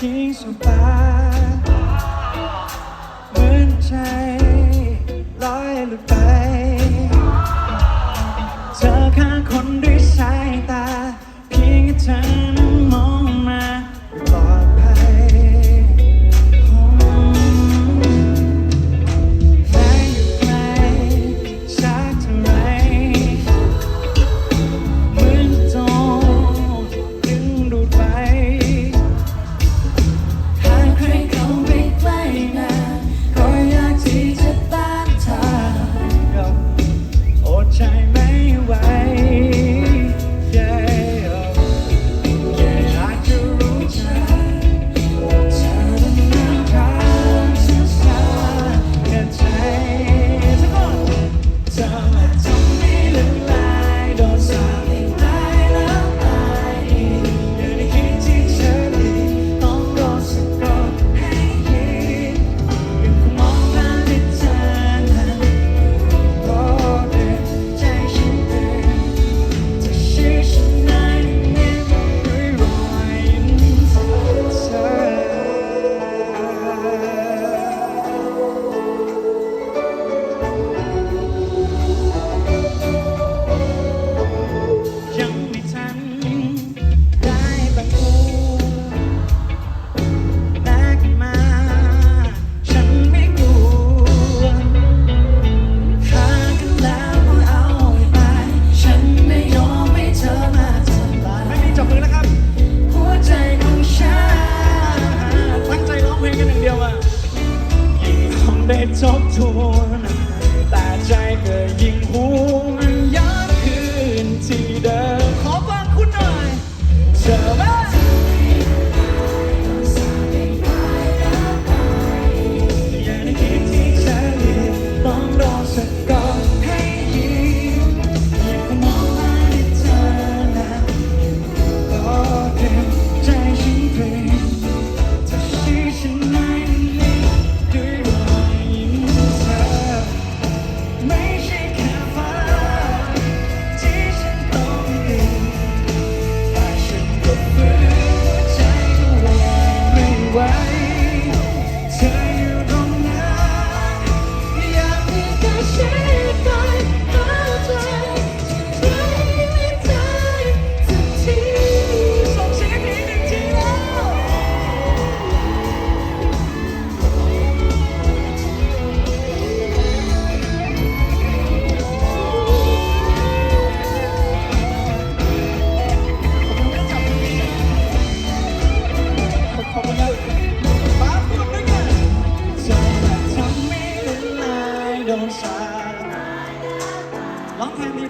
พิงสุตาเหมือนใจลอยหลุดไป bed's all torn.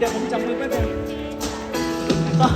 เดี๋ยวผมจับมือแป๊บนึงต้